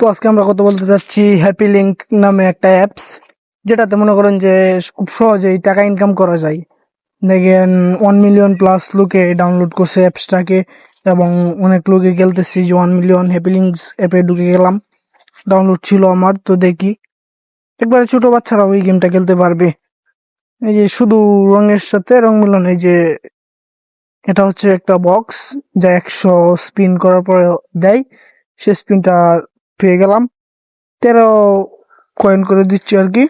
তো আজকে আমরা কথা বলতে যাচ্ছি হ্যাপি লিঙ্ক নামে একটা অ্যাপস যেটাতে মনে করেন যে খুব সহজেই টাকা ইনকাম করা যায়। দেখেন ওয়ান মিলিয়ন প্লাস লোকে ডাউনলোড করছে অ্যাপসটাকে এবং অনেক লোকে খেলতেছি যে ওয়ান মিলিয়ন হ্যাপি লিঙ্কস অ্যাপে ঢুকে গেলাম। ডাউনলোড ছিল আমার, তো দেখি। একবারে ছোট বাচ্চারাও ওই গেমটা খেলতে পারবে। এই যে শুধু রঙের সাথে রং মিলন, এই যে এটা হচ্ছে একটা বক্স যা একশো স্পিন করার পরে দেয়। সে স্পিনটা পেয়ে গেলাম। তেরো কয়েন করে দিচ্ছি আর কি।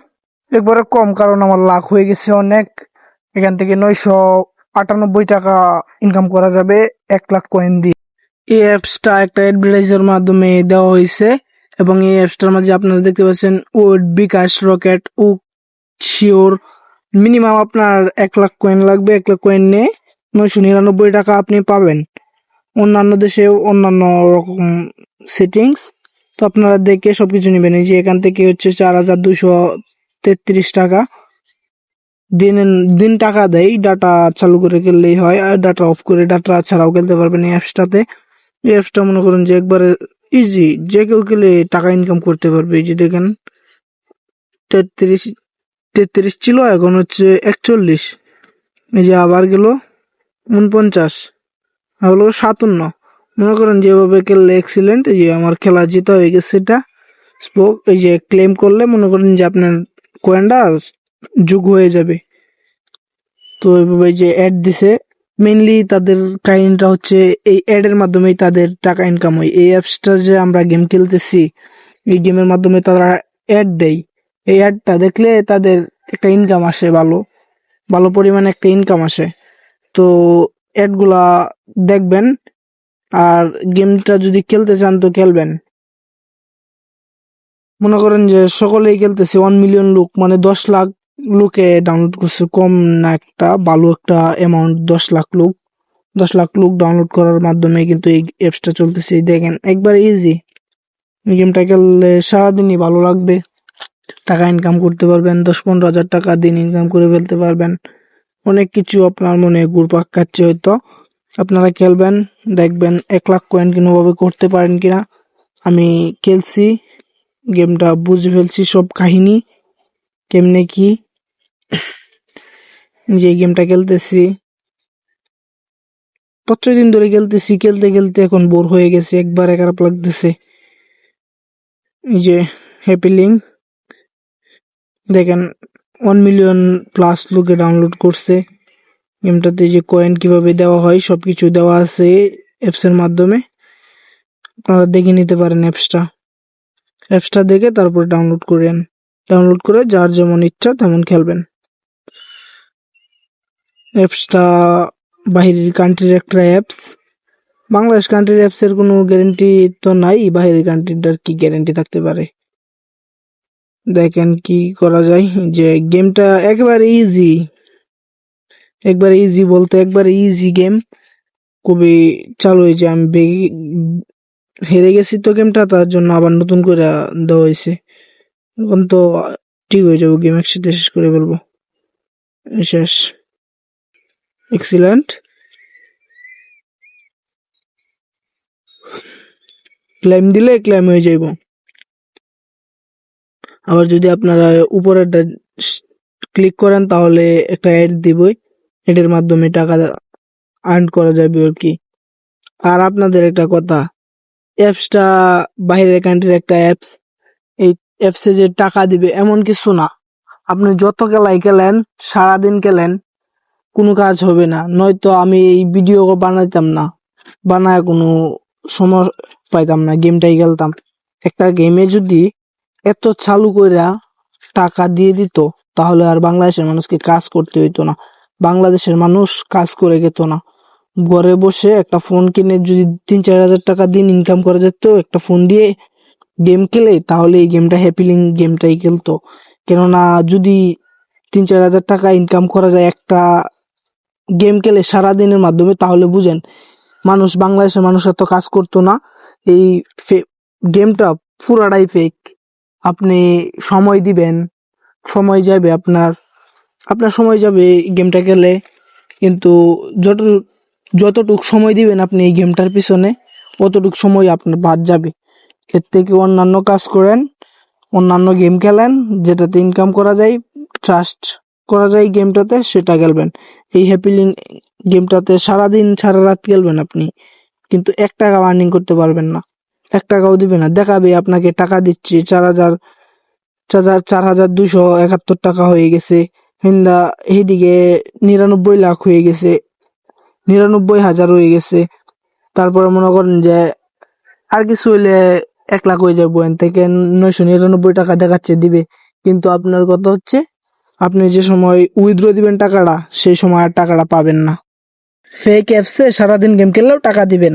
একবারে কম, কারণ আমার লাখ হয়ে গেছে অনেক। এখান থেকে নয়শো আটানব্বই টাকা ইনকাম করা যাবে এক লাখ কয়েন দিয়ে। এই অ্যাপসটা একটা অ্যাডভার্টাইজের মাধ্যমে দেওয়া হয়েছে এবং এই অ্যাপসটার মাঝে আপনারা দেখতে পাচ্ছেন উড বিকাশ রকেট ও শিওর মিনিমাম আপনার এক লাখ কয়েন লাগবে। এক লাখ কয়েন নিয়ে নয়শো নিরানব্বই টাকা আপনি পাবেন। অন্যান্য দেশে অন্যান্য রকম সেটিংস তো আপনারা দেখে সবকিছু নেবেন। এই যে এখান থেকে হচ্ছে চার হাজার দুশো তেত্রিশ টাকা। দিন দিন টাকা দেয়, ডাটা চালু করে খেললেই হয়, আর ডাটা অফ করে ডাটা ছাড়াও খেলতে পারবেন এই অ্যাপসটাতে এই অ্যাপসটা মনে করেন যে একবারে ইজি যে কেউ খেলে টাকা ইনকাম করতে পারবে। এই যে দেখেন, তেত্রিশ তেত্রিশ ছিল, এখন হচ্ছে একচল্লিশ। এই যে আবার গেল উনপঞ্চাশ, হলো সাতান্ন। মনে করেন যেভাবে খেললে এক্সিলেন্ট যে আমার খেলা জিতা হয়ে গেছে এটা। স্পোক এই যে ক্লেম করলে মনে করেন যে আপনার কয়েনটা যুগ হয়ে যাবে। তো এইভাবে এই যে অ্যাড দিছে মেইনলি তাদের কাহিনীটা হচ্ছে এই অ্যাডের মাধ্যমেই তাদের টাকা ইনকাম হয়। এই অ্যাপসটা যে আমরা গেম খেলতেছি, এই গেমের মাধ্যমে তারা অ্যাড দেয়। এই অ্যাডটা দেখলে তাদের একটা ইনকাম আসে ভালো ভালো পরিমাণে একটা ইনকাম আসে। তো অ্যাডগুলা দেখবেন আর গেমটা যদি খেলতে চান তো খেলবেন। মনে করেন যে সকলেই খেলতেছে ওয়ান মিলিয়ন লোক মানে দশ লাখ লোকে ডাউনলোড করছে, কম না একটা, ভালো একটা অ্যামাউন্ট দশ লাখ লোক। দশ লাখ লোক ডাউনলোড করার মাধ্যমে কিন্তু এই অ্যাপসটা চলতেছে। দেখেন, একবার ইজি এই গেমটা খেললে সারাদিনই ভালো লাগবে। টাকা ইনকাম করতে পারবেন, দশ পনেরো হাজার টাকা দিন ইনকাম করে ফেলতে পারবেন। অনেক কিছু আপনার মনে ঘুরপাক খাচ্ছে হয়তো। আপনারা খেলবেন, দেখবেন এক লাখ কয়েন কোনোভাবে করতে পারেন কিনা। আমি খেলছি গেমটা বুঝে ফেলছি সব কাহিনী, কেমনে কি। যে গেমটা খেলতেছি পাঁচ দিন ধরে খেলতেছি, খেলতে খেলতে এখন বোর হয়ে গেছে, একবারে খারাপ লাগতেছে। যে হ্যাপি লিঙ্ক দেখেন ওয়ান মিলিয়ন প্লাস লোকে ডাউনলোড করছে। গেমটাতে যে কয়েন কীভাবে দেওয়া হয় সব কিছু দেওয়া আছে অ্যাপসের মাধ্যমে। আপনারা দেখে নিতে পারেন অ্যাপসটা অ্যাপসটা দেখে তারপর ডাউনলোড করেন। ডাউনলোড করে যার যেমন ইচ্ছা তেমন খেলবেন। অ্যাপসটা বাহিরের কান্ট্রির একটা অ্যাপস বাংলাদেশ কান্ট্রির অ্যাপসের কোনো গ্যারেন্টি তো নাই, বাহিরের কান্ট্রিটার কি গ্যারেন্টি থাকতে পারে। দেখেন কি করা যায়, যে গেমটা একেবারে ইজি একবারে ইজি বলতে, একবারে ইজি গেম খুবই চালু হয়েছে। আমি হেরে গেছি তো গেমটা তার জন্য আবার নতুন করে দেওয়া হয়েছে। এখন তো ঠিক হয়ে যাব গেম একসাথে শেষ করে বলব শেষ। এক্সিলেন্ট ক্লাইম দিলে ক্লাইম হয়ে যাইব। আবার যদি আপনারা উপরেরটা ক্লিক করেন তাহলে একটা অ্যাড দিবই। এটার মাধ্যমে টাকা আর্ন করা যাবে আর কি। আর আপনাদের একটা কথা অ্যাপসটা বাইরের কান্ট্রির একটা অ্যাপস এই অ্যাপসে যে টাকা দিবে এমন কিছু না। আপনি যত খেলাই খেলেন সারাদিন খেলেন কোনো কাজ হবে না। নয়তো আমি এই ভিডিও বানাইতাম না, বানায় কোনো সময় পাইতাম না গেমটাই খেলতাম। একটা গেমে যদি এত চালু কইরা টাকা দিয়ে দিত, তাহলে আর বাংলাদেশের মানুষকে কাজ করতে হইতো না। বাংলাদেশের মানুষ কাজ করে খেত না। ঘরে বসে একটা ফোন কিনে যদি তিন চার হাজার টাকা দিন ইনকাম করা যেত, একটা ফোন দিয়ে গেম খেলে, তাহলে এই গেমটা হ্যাপিলিং গেমটাই খেলতো। কেননা যদি তিন চার হাজার টাকা ইনকাম করা যায় একটা গেম খেলে সারাদিনের মাধ্যমে, তাহলে বুঝেন, মানুষ, বাংলাদেশের মানুষ এত কাজ করতো না। এই গেমটা পুরাটাই ফেক আপনি সময় দিবেন, সময় যাবে আপনার আপনার সময় যাবে এই গেমটা খেলে। কিন্তু যত, যতটুক সময় দিবেন আপনি এই গেমটার পিছনে, অতটুক সময় আপনার বাদ যাবে। এর থেকে অন্যান্য কাজ করেন, অন্যান্য গেম খেলেন, যেটাতে ইনকাম করা যায় ট্রাস্ট করা যায় গেমটাতে সেটা খেলবেন। এই হ্যাপি লিঙ্ক গেমটাতে সারাদিন সারা রাত খেলবেন আপনি। কিন্তু এক টাকা আর্নিং করতে পারবেন না। এক টাকাও দিবে না। দেখাবে আপনাকে টাকা দিচ্ছি, চার হাজার চার হাজার চার হাজার দুশো একাত্তর টাকা হয়ে গেছে। হিন্দা এইদিকে নিরানব্বই লাখ হয়ে গেছে, নিরানব্বই হাজার হয়ে গেছে। তারপরে মনে করেন যে আর কিছু হইলে এক লাখ হয়ে যাব এন থেকে, নয়শো নিরানব্বই টাকা দেখাচ্ছে, দিবে। কিন্তু আপনার কথা হচ্ছে, আপনি যে সময় উইথড্র দিবেন টাকাটা, সেই সময় আর টাকাটা পাবেন না। ফেক অ্যাপসে সারাদিন গেম খেললেও টাকা দিবেন